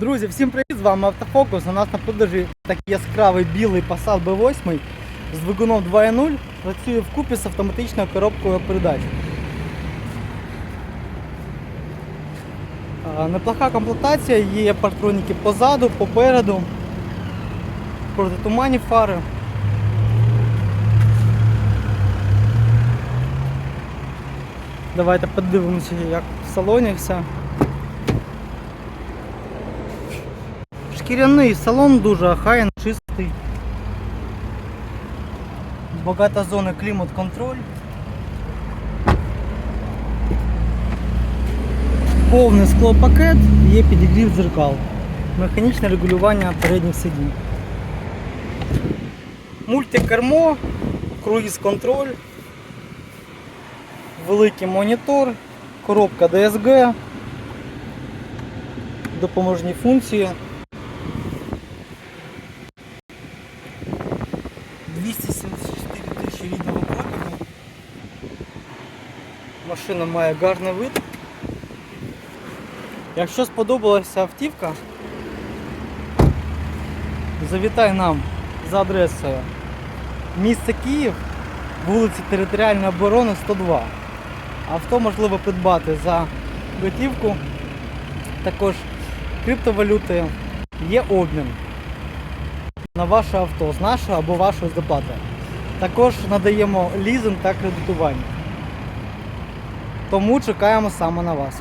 Друзі, всім привіт! З вами Автофокус. У нас на продажі такий яскравий білий Passat B8 з двигуном 2.0. Працює вкупі з автоматичною коробкою передач. Неплоха комплектація, є партроніки позаду, попереду, протитуманні фари. Давайте подивимося, як в салоні все. Шкіряний салон дуже охайний, чистий. Багато зони клімат-контроль. Повний склопакет, є підігрів дзеркал. Механічне регулювання передніх сидінь. Мультикермо, круїз-контроль, великий монітор, коробка DSG, допоможні функції. 274 тисячі рідного пробігу. Машина має гарний вид. Якщо сподобалася автівка, завітай нам за адресою місто Київ, вулиці Територіальної оборони 102. Авто можливо придбати за готівку, також криптовалюти, є обмін на ваше авто з нашого або вашої доплати. Також надаємо лізинг та кредитування. Тому чекаємо саме на вас.